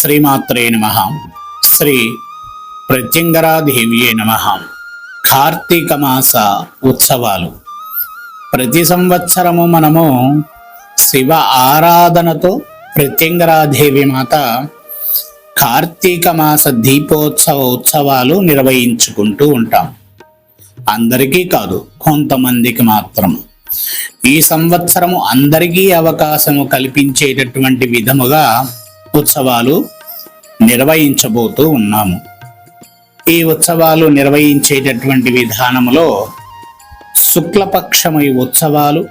శ్రీమాత్రే నమ. శ్రీ ప్రత్యంగరాదేవియే నమ. కార్తీక మాస ఉత్సవాలు. ప్రతి సంవత్సరము మనము శివ ఆరాధనతో ప్రత్యంగరాదేవి మాత కార్తీక మాస దీపోత్సవ ఉత్సవాలు నిర్వహించుకుంటూ ఉంటాం. అందరికీ కాదు కొంతమందికి మాత్రం. ఈ సంవత్సరము అందరికీ అవకాశము కల్పించేటటువంటి విధముగా ఉత్సవాలు నిర్వహించబోతూ ఉన్నాము. ఈ ఉత్సవాలు నిర్వహించేటటువంటి విధానములో శుక్లపక్షమై ఉత్సవాలు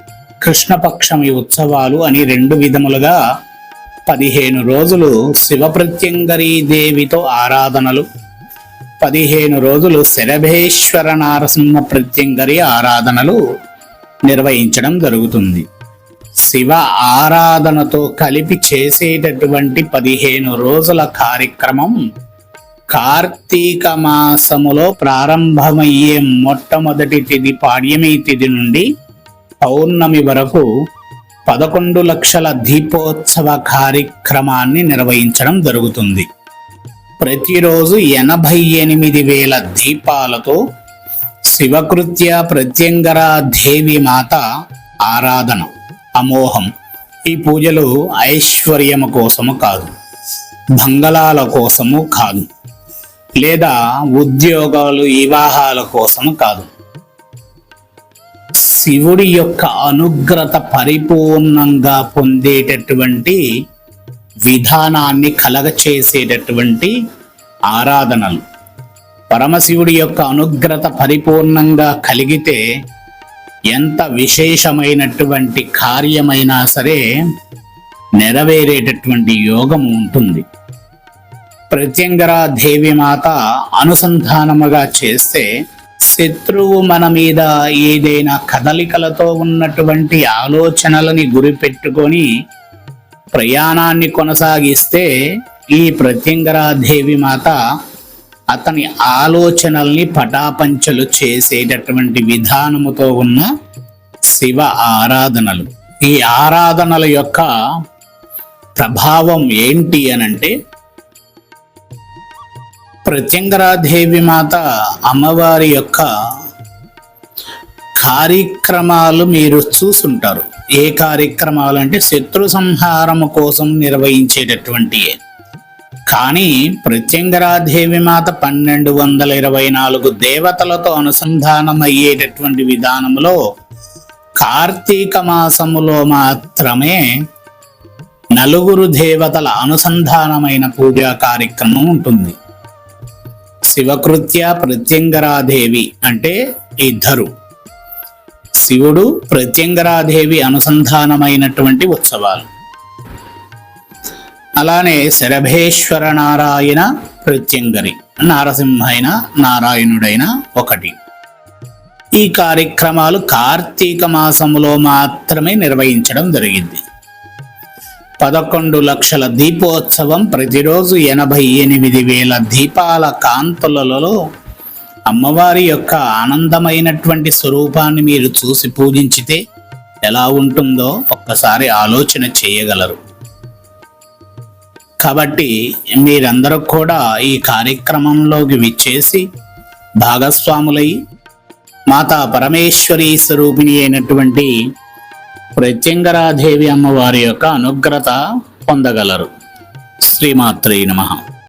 కృష్ణపక్షమి ఉత్సవాలు అని రెండు విధములుగా పదిహేను రోజులు శివప్రత్యంగరీ దేవితో ఆరాధనలు పదిహేను రోజులు శరభేశ్వర నారసింహ ప్రత్యంగరి ఆరాధనలు నిర్వహించడం జరుగుతుంది. శివ ఆరాధనతో కలిపి చేసేటటువంటి పదిహేను రోజుల కార్యక్రమం కార్తీక మాసములో ప్రారంభమయ్యే మొట్టమొదటి తిథి పాడ్యమి తిథి నుండి పౌర్ణమి వరకు పదకొండు లక్షల దీపోత్సవ కార్యక్రమాన్ని నిర్వహించడం జరుగుతుంది. ప్రతిరోజు ఎనభై ఎనిమిది వేల దీపాలతో శివకృత్య ప్రత్యంగరా దేవి మాత ఆరాధన. అమోహం. ఈ పూజలు ఐశ్వర్యము కోసము కాదు బంగళాల కోసము కాదు లేదా ఉద్యోగాలు వివాహాల కోసము కాదు. శివుడి యొక్క అనుగ్రత పరిపూర్ణంగా పొందేటటువంటి విధానాన్ని కలగచేసేటటువంటి ఆరాధనలు. పరమశివుడి యొక్క అనుగ్రత పరిపూర్ణంగా కలిగితే ఎంత విశేషమైనటువంటి కార్యమైనా సరే నెరవేరేటటువంటి యోగం ఉంటుంది. ప్రత్యంగరా దేవి మాత అనుసంధానముగా చేస్తే శత్రువు మన మీద ఏదైనా కదలికలతో ఉన్నటువంటి ఆలోచనలని గురిపెట్టుకొని ప్రయాణాన్ని కొనసాగిస్తే ఈ ప్రత్యంగరా దేవి మాత అతని ఆలోచనల్ని పటాపంచలు చేసేటటువంటి విధానముతో ఉన్న శివ ఆరాధనలు. ఈ ఆరాధనల యొక్క ప్రభావం ఏంటి అనంటే ప్రత్యంగరాదేవి మాత అమ్మవారి యొక్క కార్యక్రమాలు మీరు చూసుంటారు. ఏ కార్యక్రమాలు అంటే శత్రు సంహారము కోసం నిర్వహించేటటువంటి కానీ ప్రత్యంగరాదేవి మాత పన్నెండు వందల ఇరవై నాలుగు దేవతలతో అనుసంధానం అయ్యేటటువంటి విధానంలో కార్తీక మాసములో మాత్రమే నలుగురు దేవతల అనుసంధానమైన పూజా కార్యక్రమం ఉంటుంది. శివకృత్య ప్రత్యంగరాదేవి అంటే ఇద్దరు. శివుడు ప్రత్యంగరాదేవి అనుసంధానమైనటువంటి ఉత్సవాలు. అలానే శరభేశ్వర నారాయణ ప్రత్యంగరి నారసింహైన నారాయణుడైన ఒకటి. ఈ కార్యక్రమాలు కార్తీక మాసములో మాత్రమే నిర్వహించడం జరిగింది. పదకొండు లక్షల దీపోత్సవం ప్రతిరోజు ఎనభై ఎనిమిది వేల దీపాల కాంతులలో అమ్మవారి యొక్క ఆనందమైనటువంటి స్వరూపాన్ని మీరు చూసి పూజించితే ఎలా ఉంటుందో ఒక్కసారి ఆలోచన చేయగలరు. కాబట్టి మీరందరూ కూడా ఈ కార్యక్రమంలోకి విచ్చేసి భాగస్వాములై మాతా పరమేశ్వరి స్వరూపిణి అయినటువంటి ప్రత్యంగరాదేవి అమ్మవారి యొక్క అనుగ్రత పొందగలరు. శ్రీమాత్రే నమః.